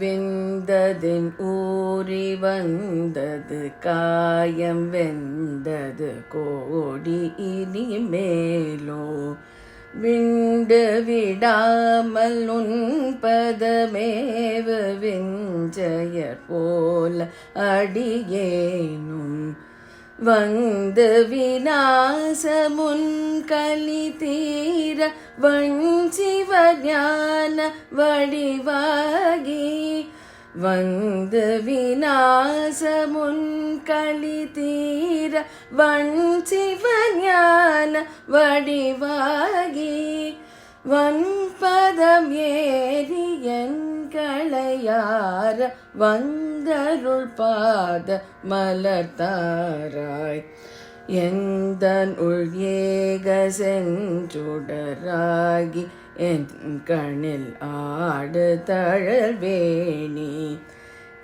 வெந்ததின் ஊறி வந்தது காயம் வெந்தது கோடி இனி மேலோ விண்டு விடாமல் உன்பதமேவு விஞ்சயர் போல அடியேனும். வந்து விநாசமுன் கலி தீர வஞ்சிவ ஞான வடிவார் வந்து விநாசமுன் கலி தீர வஞ்சிவ வடிவாகி வன்பதம் ஏறி எங்களையார வந்தருள் பாத மலர்த்தாராய் எந்தன் உள் ஏக சென்றுடராகி என் கணில் ஆடு தழல் வேணி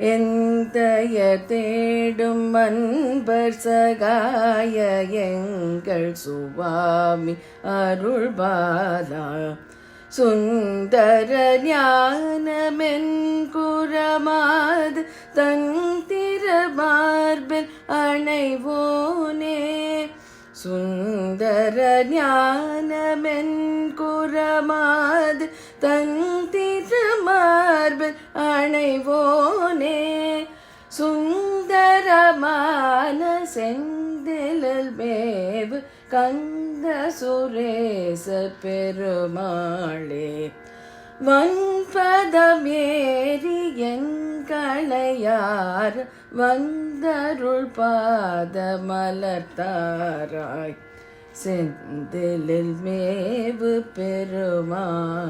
எந்தைய தேடும் அன்பர் சகாய எங்கள் சுவாமி அருள்பாலா சுந்தர ஞானமென் குரமாது தன் திருமார்பில் அணைவோனே. சுந்தர ஞானமென் குரமாது தன் செந்திலில் மேவு கந்த சுரேச பெருமாளே. வன்பதம் எங்களையார் வந்தருள் பாத மலர்த்தாராய். செந்திலில் மேவு பெருமாள்